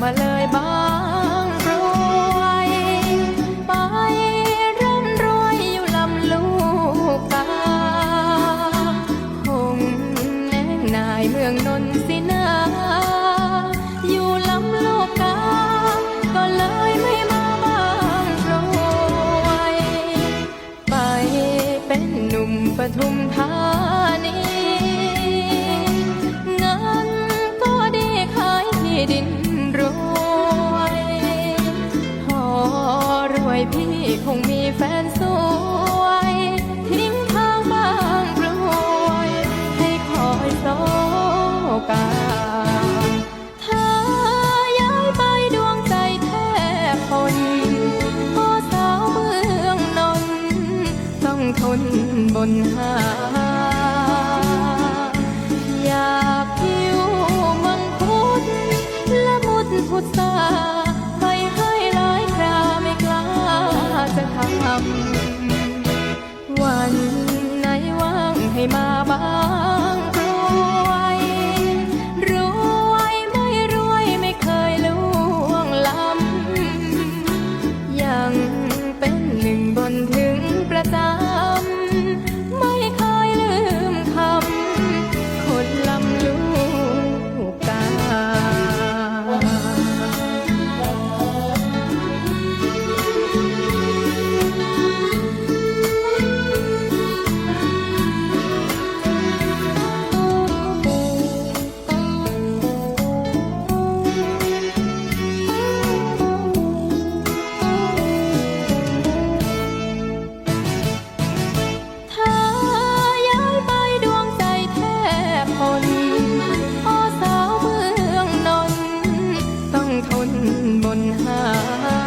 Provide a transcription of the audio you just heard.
มาเลยบางรวยไปร่ำรวยอยู่ลำลูกกาคงแน่นายเมืองนนสินาอยู่ลำลูกกาก็เลย คงมีแฟนสวย ทิ้งทางบางกรวยให้คอยโซกาถ้าย้ายไปดวงใจแทบทนพ่อสาวเมืองนนต้องทนบนหา บนหา